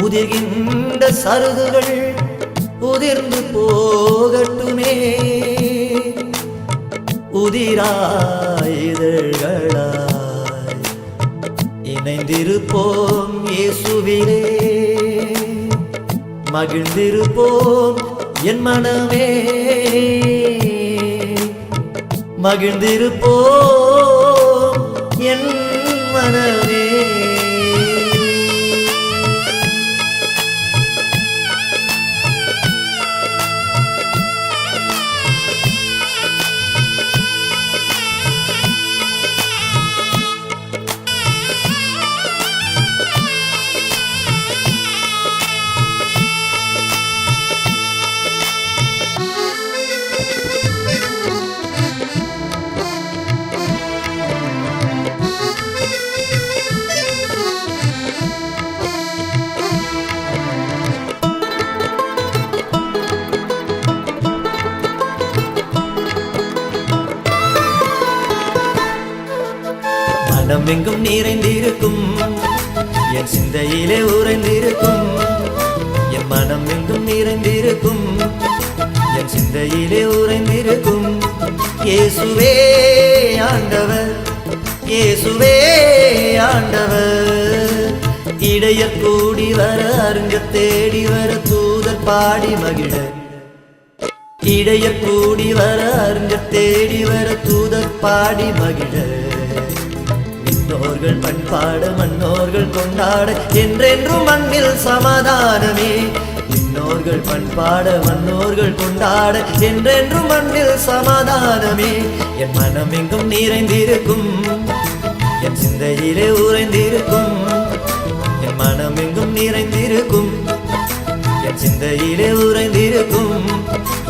உதிர்கின்ற சருகுகள் உதிர்ந்து போகட்டுமே. உதிராயுதழ்களாய் இணைந்திருப்போம் இயேசுவிலே. மகிழ்ந்திருப்போம் என் மனமே. மகிழ்ந்திருப்போம் எங்கும் நிறைந்திருக்கும். என் சிந்தையிலே உறைந்திருக்கும். என் மனம் எங்கும் நிறைந்திருக்கும். என் சிந்தையிலே உறைந்திருக்கும். இயேசுவே ஆண்டவர். இயேசுவே ஆண்டவர். இடையர் கூடி வர அருங்க தேடி வர தூதர் பாடி மகிழ. இடையர் கூடி வர அருங்க தேடி வர தூதர் பாடி மகிழ. விண்ணோர்கள் பண்பாடு மன்னோர்கள் கொண்டாட என்றென்றும் மண்ணில் சமாதானமே. இன்னோர்கள் பண்பாடு மன்னோர்கள் கொண்டாட என்றென்றும் மண்ணில் சமாதானமே. என் மனம் எங்கும் நிறைந்திருக்கும் என் சிந்தையிலே உறைந்திருக்கும் என் மனம் எங்கும் நிறைந்திருக்கும் என் சிந்தையிலே உறைந்திருக்கும்.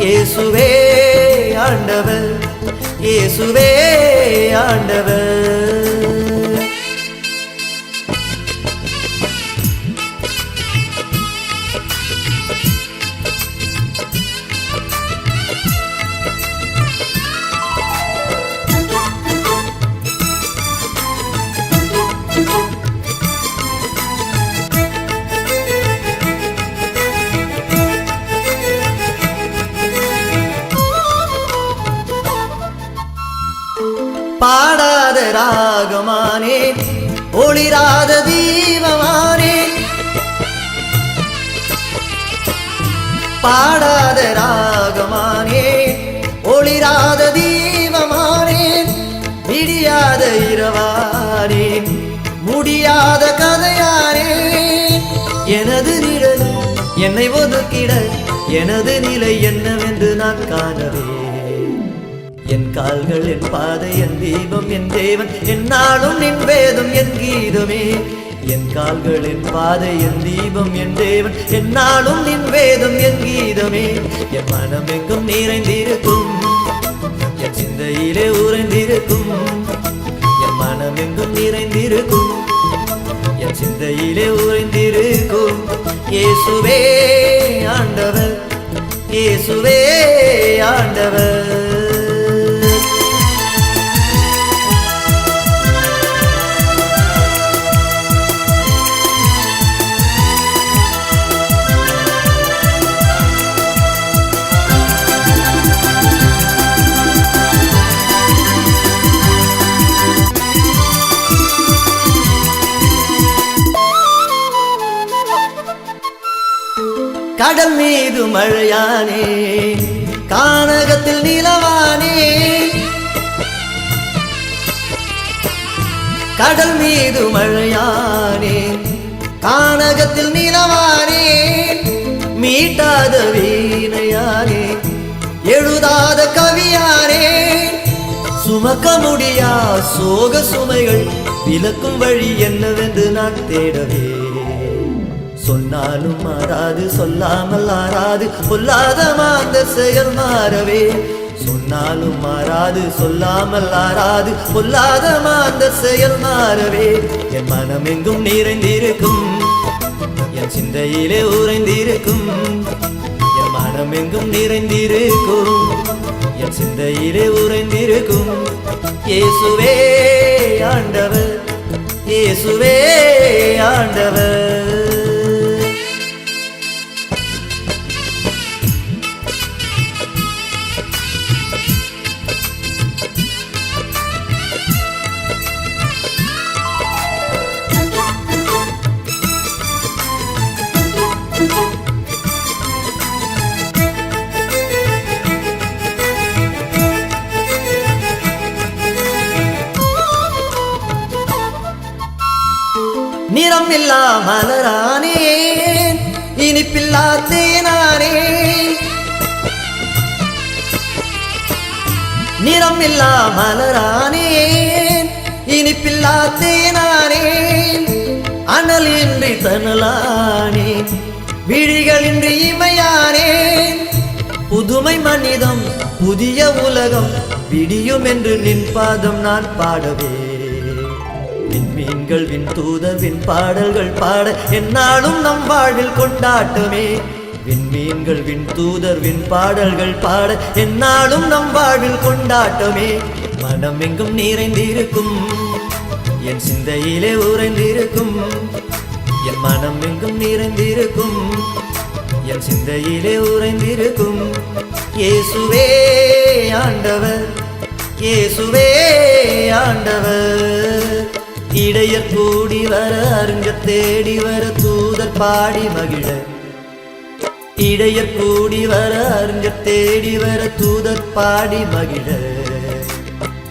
இயேசுவே ஆண்டவர் இயேசுவே ஆண்டவர். ராகமானே ஒளிராத தீபமானே. பாடாத ராகமானே ஒளிராத தீபமானே. விடியாத இரவானே முடியாத கதையானே. எனது நிழல் என்னை ஒதுக்கிட எனது நிலை என்னவென்று நான் காணவே என் கால்கள் என் பாதை என் தீபம் என் தேவன் என் நாளும் என் வேதம் என் கீதமே. என் கால்கள் என் பாதை என் தீபம் என் தேவன் என் நாளும் என் வேதம் என் கீதமே. என் மனம் எங்கும் நிறைந்திருக்கும். என் சிந்தையிலே உறைந்திருக்கும். என் மனம் எங்கும் நிறைந்திருக்கும். என் சிந்தையிலே உறைந்திருக்கும். இயேசுவே ஆண்டவர் இயேசுவே ஆண்டவர். கடல் மீது மழையானே கானகத்தில் நிலவானே. கடல் மீது மழையானே கானகத்தில் நிலவானே. மீட்டாத வீணையானே எழுதாத கவியானே. சுமக்க முடியா சோக சுமைகள் விளக்கும் வழி என்னவென்று நான் தேடவே சொன்னாலும் மாறாது சொல்லாமல் ஆறாது. பொல்லாத மாந்த செயல் மாறவே. சொன்னாலும் மாறாது சொல்லாமல் ஆறாது. பொல்லாத மாந்த செயல் மாறவே. என் மனம் எங்கும் நிறைந்திருக்கும். என் சிந்தையிலே உறைந்திருக்கும். என் மனம் எங்கும் நிறைந்திருக்கும். என் சிந்தையிலே உறைந்திருக்கும். இயேசுவே ஆண்டவர். இயேசுவே ஆண்டவர். இன்பம் இல்லா மலரானேன் இனிப்பில்லா தேனானே. நிறம் இல்லா மலரானேன் இனிப்பில்லா தேனானேன் அனலின்றி தனலானேன் விழிகளின்றி இமையானேன் புதுமை மனிதம் புதிய உலகம் விடியும் என்று நின் பாதம் நான் பாடவே விண்மீன்கள் விண் தூதர் விண் பாடல்கள் பாட என்னாலும் நம் வாழ்வில் கொண்டாட்டமே. விண்மீன்கள் வின் தூதர் வின் பாடல்கள் பாட என்னாலும் நம் வாழ்வில் கொண்டாட்டமே. மனம் எங்கும் நிறைந்திருக்கும் என் சிந்தையிலே உறைந்திருக்கும் என் மனம் எங்கும் நிறைந்திருக்கும் என் சிந்தையிலே உறைந்திருக்கும். இயேசுவே ஆண்டவர் இயேசுவே ஆண்டவர். இடையர் கூடி வர அருங்க தேடி வர தூதர் பாடி மகிழ. இடையர் கூடி வர அருங்க தேடி வர தூதர் பாடி மகிழ.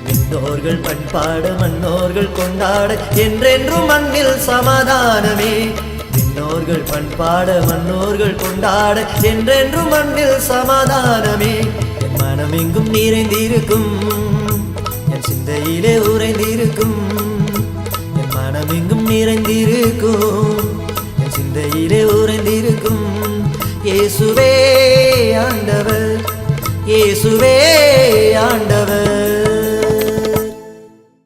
விண்ணோர்கள் பண்பாட மன்னோர்கள் கொண்டாட என்றென்றும் மண்ணில் சமாதானமே. விண்ணோர்கள் பண்பாட மன்னோர்கள் கொண்டாட என்றென்றும் மண்ணில் சமாதானமே. என் மனம் நிறைந்திருக்கும் என் சிந்தையிலே உறைந்திருக்கும் நிறைந்திருக்கும். என் சிந்தையிலே உறைந்திருக்கும். இயேசுவே ஆண்டவர். இயேசுவே